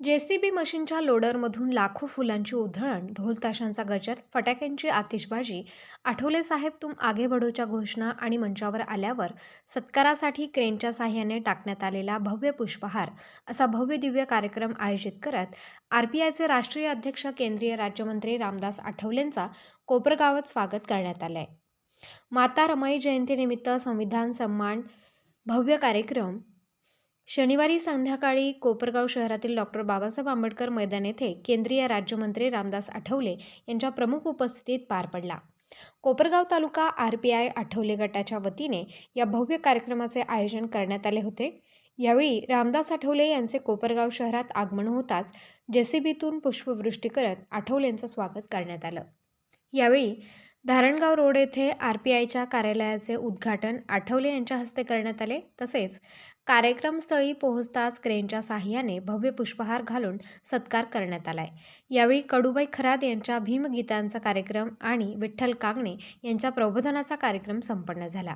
JCB मशीनच्या लोडरमधून लाखो फुलांची उधळण ढोलताशांचा गजर फटाक्यांची आतिषबाजी आठवले साहेब तुम आगे बढोच्या घोषणा आणि मंचावर आल्यावर सत्कारासाठी क्रेनच्या साह्याने टाकण्यात आलेला भव्य पुष्पहार असा भव्य दिव्य कार्यक्रम आयोजित करत आर पी राष्ट्रीय अध्यक्ष केंद्रीय राज्यमंत्री रामदास आठवलेंचा कोपरगावात स्वागत करण्यात आलं आहे माता रमाई जयंतीनिमित्त संविधान सन्मान भव्य कार्यक्रम शनिवारी संध्याकाळी कोपरगाव शहरातील डॉक्टर बाबासाहेब आंबेडकर मैदान येथे केंद्रीय राज्यमंत्री रामदास आठवले यांच्या प्रमुख उपस्थितीत पार पडला. Kopargaon taluka R P I Athawale गटाच्या वतीने या भव्य कार्यक्रमाचे आयोजन करण्यात आले होते. यावेळी रामदास आठवले यांचे कोपरगाव शहरात आगमन होताच जेसीबीतून पुष्पवृष्टी करत आठवलेंचं स्वागत करण्यात आलं. यावेळी धारणगाव रोड येथे आर पी आयच्या कार्यालयाचे उद्घाटन आठवले यांच्या हस्ते करण्यात आले. तसेच कार्यक्रमस्थळी पोहोचताच क्रेनच्या साह्याने भव्य पुष्पहार घालून सत्कार करण्यात आलाय. यावेळी कडूबाई खरात यांच्या भीमगीतांचा कार्यक्रम आणि विठ्ठल कागणे यांच्या प्रबोधनाचा कार्यक्रम संपन्न झाला.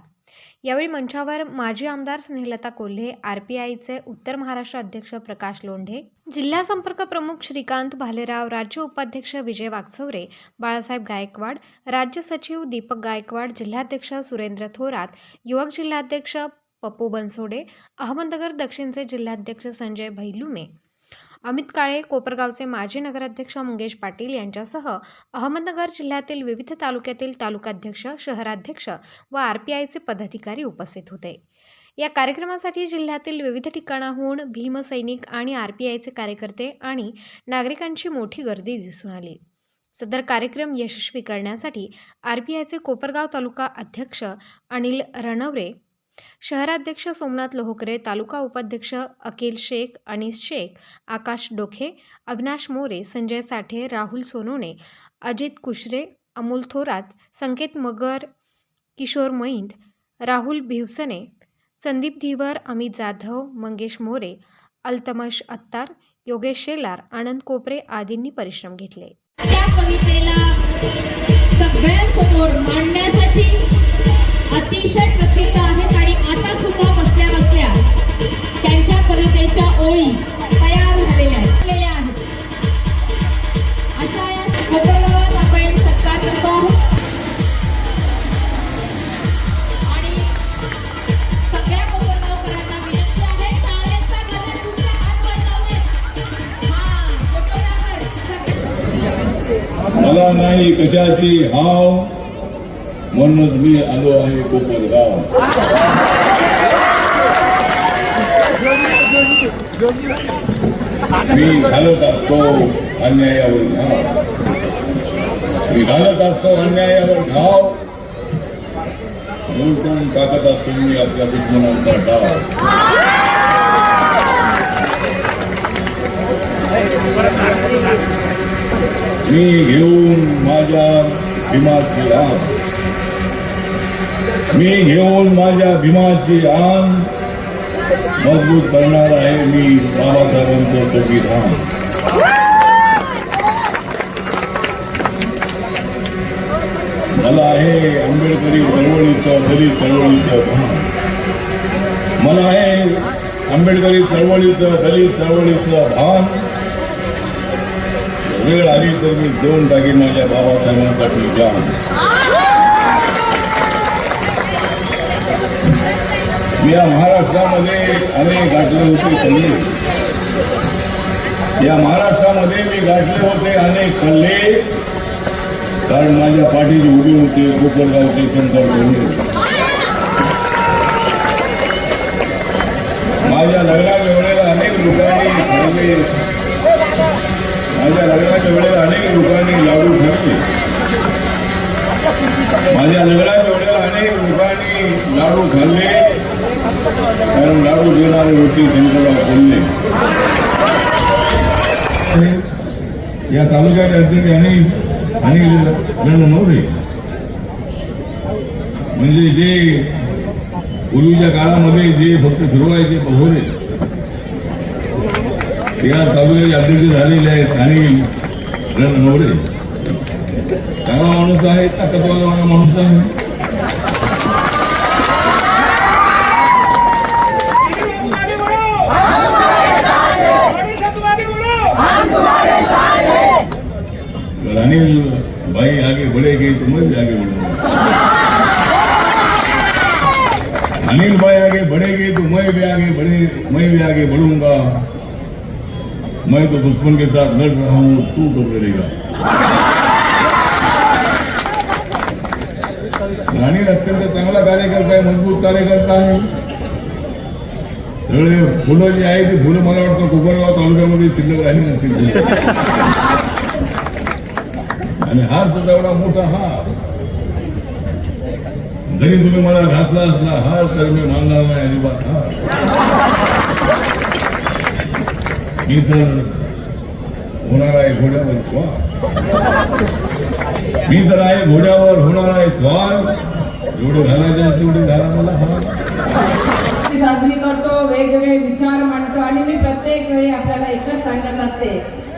यावेळी मंचावर माजी आमदार स्नेहलता कोल्हे आर पी आयचे उत्तर महाराष्ट्र अध्यक्ष प्रकाश लोंढे जिल्हा संपर्क प्रमुख श्रीकांत भालेराव राज्य उपाध्यक्ष विजय वागचौरे बाळासाहेब गायकवाड राज्य सचिव दीपक गायकवाड जिल्हाध्यक्ष सुरेंद्र थोरात युवक जिल्हाध्यक्ष पप्पू बनसोडे अहमदनगर दक्षिणचे जिल्हाध्यक्ष संजय भैलुमे. अमित काळे कोपरगावचे माजी नगराध्यक्ष मंगेश पाटील यांच्यासह अहमदनगर जिल्ह्यातील विविध तालुक्यातील तालुकाध्यक्ष शहराध्यक्ष व आर पी आयचे पदाधिकारी उपस्थित होते. या कार्यक्रमासाठी जिल्ह्यातील विविध ठिकाणाहून भीमसैनिक आणि आर पी आयचे कार्यकर्ते आणि नागरिकांची मोठी गर्दी दिसून आली. सदर कार्यक्रम यशस्वी करण्यासाठी आर पी आयचे कोपरगाव तालुका अध्यक्ष अनिल रणवरे शहराध्यक्ष सोमनाथ लोहकरे तालुका उपाध्यक्ष अकिल शेख अनिस शेख आकाश डोखे अविनाश मोरे संजय साठे राहुल सोनोने अजित कुशरे अमोल थोरात संकेत मगर किशोर मैंद राहुल भिवसने संदीप धीवर अमित जाधव मंगेश मोरे अल्तमश अत्तार योगेश शेलार आनंद कोपरे आदींनी परिश्रम घेतले. त्या कवितेला सगळ्यांसमोर मांडण्यासाठी अतिशय प्रसिद्ध आहेत आणि आता सुद्धा बसल्या बसल्या त्यांच्या कवितेच्या ओळी नाही कशाची? हाव. म्हणूनच मी आलो आहे कोपरगाव. मी घालत असतो अन्यायावर घाव. मी घालत असतो अन्यायावर घाव. लुटून टाकत असतो मी आपल्या दुश्मनांचा डाव. मी घेऊन माझ्या भीमाची आण. मी घेऊन माझ्या भीमाची आण. मज़बूत करणार आहे मी बाबासाहेबांचं संविधान मला आहे आंबेडकरी चळवळीचं, दलित चळवळीचं भान मला आहे आंबेडकरी चळवळीचं, दलित चळवळीचं भान वेळ आली तर मी दोन टाकीन माझ्या बाबासाहेबांसाठी जान या महाराष्ट्रामध्ये अनेक गाठले होते कल्ले या महाराष्ट्रामध्ये मी गाठले होते अनेक कल्ले कारण माझ्या पाठीची उभे होते कोपरगावचे शंकर गोंडे माझ्या लग्नाच्या वेळेला अनेक लोकांनी माझ्या लग्नाच्या वेळेला अनेक लोकांनी लाडू ठरले माझ्या लग्नाच्या वेळेला अनेक लोकांनी लाडू खाल्ले. कारण लाडू देणारे होते त्यांच्याला बोलले या तालुक्याच्या अध्यक्ष आणि आणि नव्हते म्हणजे जे पूर्वीच्या काळामध्ये जे फक्त फिरवायचे बहोरे तिघा तालुक्याचे अध्यक्ष झालेले आहेत आणि नवरे. चांगला माणूस आहे ताकदवाला माणूस आहे. अनिल भाई आगे बढ़ेगी तो मैं आगे बढ़ूंगा अनिल भाई आगे बढ़ेगी तो मैं भी आगे बढ़े मैं भी आगे बढ़ूंगा. मैं तो दुश्मन के साथ लड़ रहा हूँ तू कब लड़ेगा? राणी अत्यंत चांगला कार्यकर्ता आहे मजबूत कार्यकर्ता आहे सगळे फुलं जी आहे ती फुलं मला वाटतं कोपरगाव तालुक्यामध्ये शिल्लक राहिली नसतील आणि हार सुद्धा एवढा मोठा हार. जरी तुम्ही मला घातला असला हार तर मी मानणार नाही अजिबात हार. तर होणार आहे घोड्यावर स्वार. मी तर आहे घोड्यावर होणार आहे स्वार. एवढे घालायचे तेवढे घाला मला हा. साजरी करतो वेगवेगळे विचार मांडतो आणि मी प्रत्येक वेळी आपल्याला एकच सांगत असते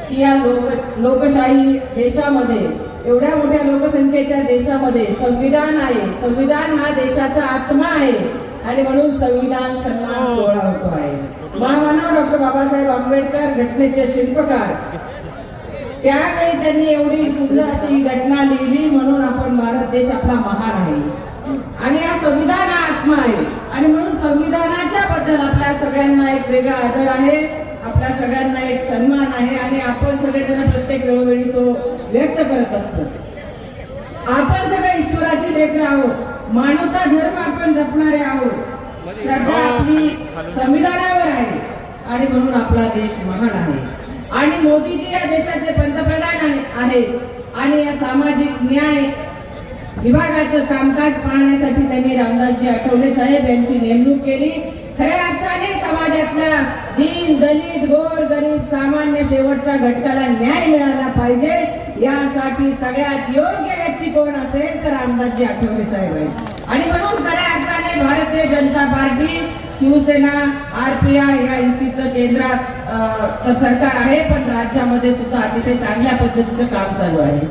की या लोक लोकशाही देशामध्ये एवढ्या मोठ्या लोकसंख्येच्या देशामध्ये संविधान आहे. संविधान हा देशाचा आत्मा आहे. आणि म्हणून संविधान सन्मान सोहळा होतो आहे. महामानव डॉक्टर बाबासाहेब आंबेडकर घटनेचे शिल्पकार. त्यावेळी त्यांनी एवढी सुंदर अशी घटना लिहिली म्हणून आपण भारत देश आपला महान आहे. आणि हा संविधान हा आत्मा आहे. आणि म्हणून संविधानाच्या बद्दल आपल्या सगळ्यांना एक वेगळा आदर आहे आपल्या सगळ्यांना एक सन्मान आहे आणि आपण सगळेजण प्रत्येक वेळोवेळी तो व्यक्त करत असतो. आपण सगळे ईश्वराची लेकर आहोत. मानवता धर्म आपण जपणारे आहोत. श्रद्धा आपली संविधानावर आहे. आणि म्हणून आपला देश महान आहे. आणि मोदीजी या देशाचे पंतप्रधान आहे- आहेत आणि या सामाजिक न्याय विभागाचं कामकाज पाहण्यासाठी त्यांनी रामदासजी आठवले साहेब यांची नेमणूक केली. खऱ्या अर्थाने समाजातल्या दीन दलित गोर गरीब सामान्य शेवटच्या घटकाला न्याय मिळाला पाहिजे. यासाठी सगळ्यात योग्य व्यक्ती कोण असेल तर आमदारजी आठवले साहेब आहेत. आणि म्हणून खऱ्या अर्थाने भारतीय जनता पार्टी शिवसेना आरपीआय या युतीचं केंद्रात तर सरकार आहे पण राज्यामध्ये सुद्धा अतिशय चांगल्या पद्धतीचं काम चालू आहे.